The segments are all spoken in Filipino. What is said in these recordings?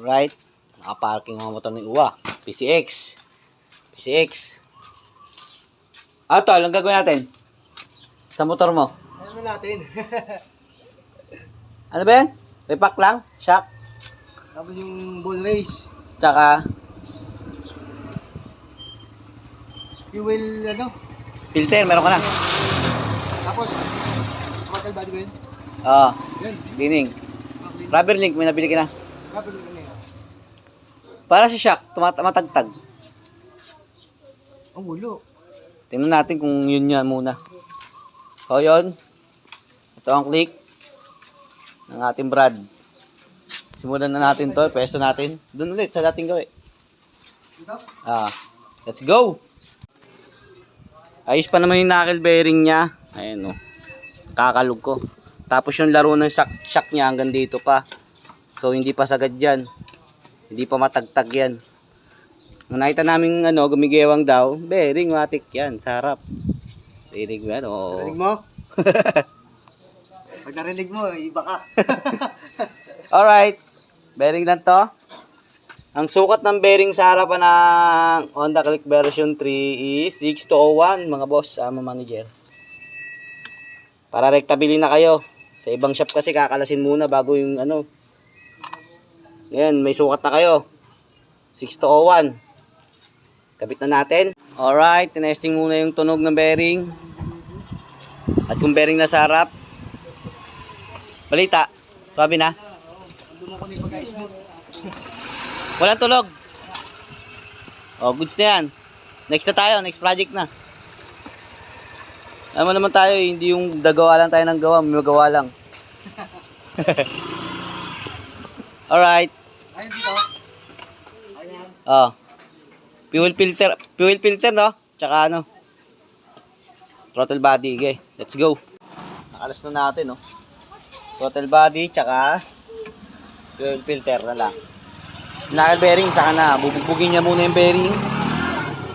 Right. Nakaparking mga motor ni Uwa. PCX. PCX. Ah, tol, ang gagawin natin? Sa motor mo. Ano natin? Ano ba yan? Repack lang? Shock? Tapos yung ball race. Tsaka Fuel, ano? filter, meron ka na. Tapos, body ba yun? Oo. Yan. Cleaning. Okay. Rubber link, may nabili ka na. Rubber kami. Para sa shock, tumat matagtag. Ang ulo. Tingnan natin kung yun yan muna. So, yun. Ito ang click ng ating brad. Simulan na natin to. Pwesto natin. Doon ulit sa dating gawin. Ah, let's go. Ayos pa naman yung knuckle bearing niya. Ayan oh. Kakalog ko. Tapos yung laro ng shock, shock niya hanggang dito pa. So hindi pa sagad yan. Hindi pa matagtag yan. Nung nakita namin ano, gumigewang daw, bearing matik yan, sa harap. Rinig mo yan, oo. Narinig mo? Pag narinig mo, iba ka. Alright, bearing lang to. Ang sukat ng bearing sa harapan ng Honda Click version 3 is 6201 mga boss, ama manager. Para rektabili na kayo. Sa ibang shop kasi kakalasin muna bago yung ano. Ngayon, may sukat na kayo. 6201. Kabit na natin. Alright, tinesting muna yung tunog ng bearing. At kung bearing na sa harap. Balita, sabi na. Walang tulog. Oh, goods na yan. Next na tayo, next project na. Alam mo naman tayo, hindi yung dagawa lang tayo ng gawa, may magawa lang. Alright. Ayun dito. Ayan. Oh. Fuel filter, fuel filter no? Tsaka ano? Throttle body, okay. Let's go. Nakalas na natin, no? Throttle body, tsaka fuel filter na lang. Knuckle bearing, saka na. Bubugbugin niya muna yung bearing.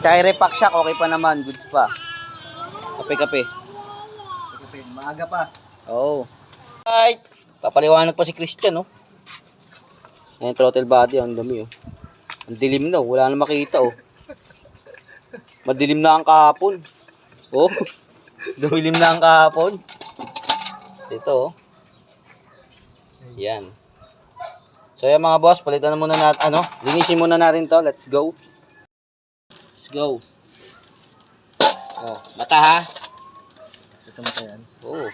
Tsaka i-repack shock, okay pa naman. Goods pa. Kape-kape. Ito, maaga pa. Oo. Oh. Right. Papaliwanag pa si Christian, no? Ayan, throttle body, ang dami, oh. Ang dilim na, wala na makita, oh. Madilim na ang kahapon. Oh, dumilim na ang kahapon. Ito, oh. Yan. So, yan mga boss, palitan na muna natin, ano, linisin muna natin to. Let's go. Let's go. Oh, mata ha. Sasama ka yan. Oo.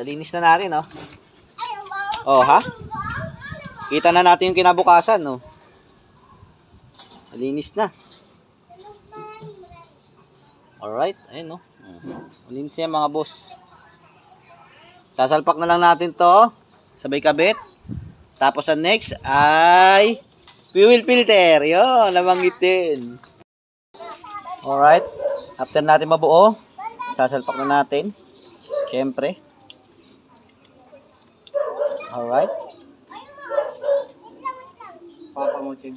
Nalinis na natin, oh. Oh, ha? Kita na natin yung kinabukasan, no? Nalinis na. Alright, ayun, no? Nalinis na yan, mga boss. Sasalpak na lang natin to. Sabay kabit. Tapos ang next ay fuel filter. Yun, nabanggit din. Alright. After natin mabuo, sasalpak na natin. Siyempre. Alright. Papa mo, Ching.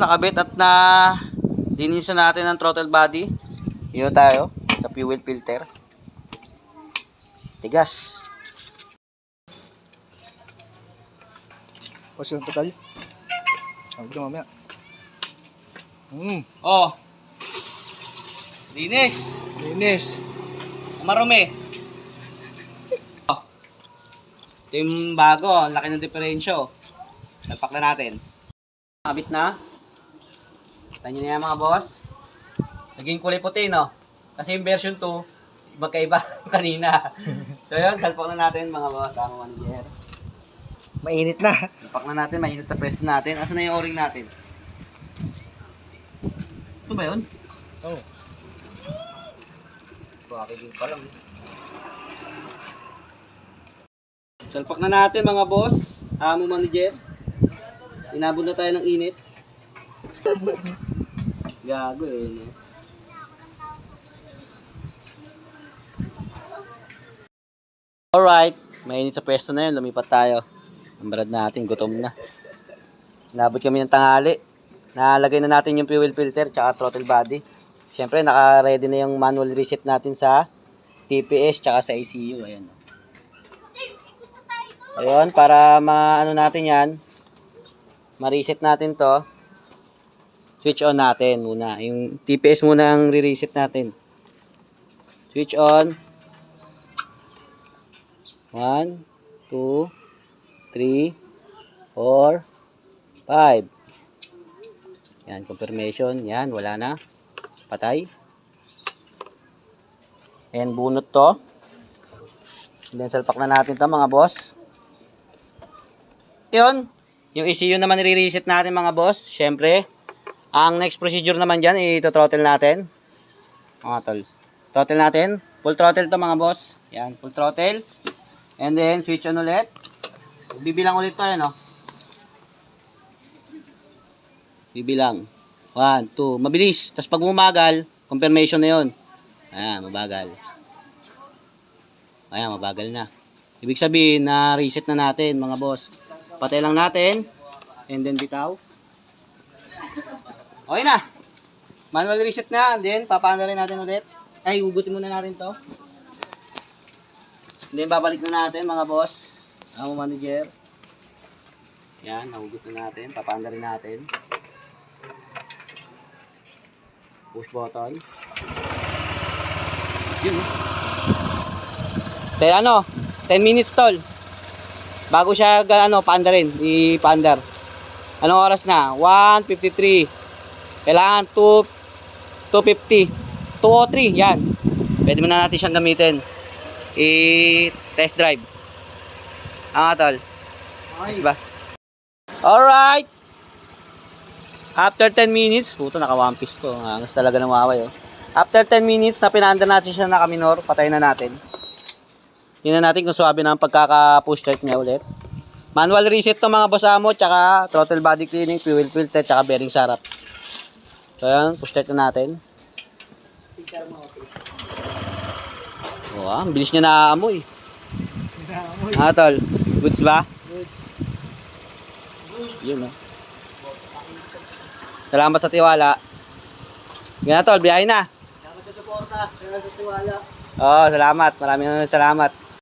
Nakabit at na linisan natin ang throttle body. Yun tayo sa fuel filter. Tigas. Tapos yung total. Ang gusto mamaya. Hmm. Oh. Linis. Linis. Marumi. Oh. Ito yung bago. Ang laki ng diferensyo. Salpak na natin. Nakabit na. Kita nyo na yan mga boss. Naging kulay puti, no? Kasi yung version 2, magkaiba kanina. so yun, salpak na natin mga boss. Ang manager. Mainit na. Ipak na natin, mainit sa pwesto natin. Asan na yung o-ring natin? Ito ba yun? Oh. Pakilig pa lang. Salpak na natin mga boss. Amo manager. Inabot na tayo ng init. Gago eh. No? Alright. Mainit sa pwesto na yun. Lumipat tayo. Ang brad natin. Gutom na. Inabot kami ng tanghali. Nalagay na natin yung fuel filter tsaka throttle body. Siyempre, naka-ready na yung manual reset natin sa TPS tsaka sa ECU. Ayan. Ayun, para ma-ano natin yan, ma-reset natin to, switch on natin muna. Yung TPS muna ang re-reset natin. Switch on. 1, 2, 3, 4, 5. Yan, confirmation. Yan, wala na. Patay. Ayan, bunot to. Then, salpak na natin to mga boss. Yun. Yung ECU naman i-reset natin mga boss. Siyempre, ang next procedure naman dyan, ito-throttle natin. Mga tol. Throttle natin. Full throttle to mga boss. Yan, full throttle. And then, switch on ulit. Bibilang ulit tayo, no? Bibilang. 1, 2. Mabilis. Tapos pag umagal, confirmation na yun. Ayan, mabagal. Ayan, mabagal na. Ibig sabihin na reset na natin mga boss. Patay lang natin. And then bitaw. Okay na. Manual reset na. And then papaanda rin natin ulit. Ay, hugutin muna natin to. And then babalik na natin mga boss. Ang manager. Yan, nahugot na natin. Papaanda rin natin. Push button. Yun. Kaya ano, 10 minutes tol. Bago siya ano, paandar rin, i-paandar. Anong oras na? 1.53. Kailangan 2, 2.50. 2.03, yan. Pwede mo na natin siyang gamitin. I-test drive. Ah, tol. Ayos ba? Alright. After 10 minutes, puto naka one piece ko. Angas talaga ng waway oh. After 10 minutes na pinaandar natin siya naka minor, patay na natin. Tingnan natin kung swabe na ang pagkaka-push start niya ulit. Manual reset to mga boss amo, tsaka throttle body cleaning, fuel filter, tsaka bearing sarap. So yan, push start na natin. Oh, ah, ang bilis niya naaamoy. Ah, tol. Goods ba? Yun, oh. Salamat sa tiwala. Yan, tol. Biyahe na. Salamat sa suporta. Salamat sa tiwala. Oo, salamat. Maraming salamat.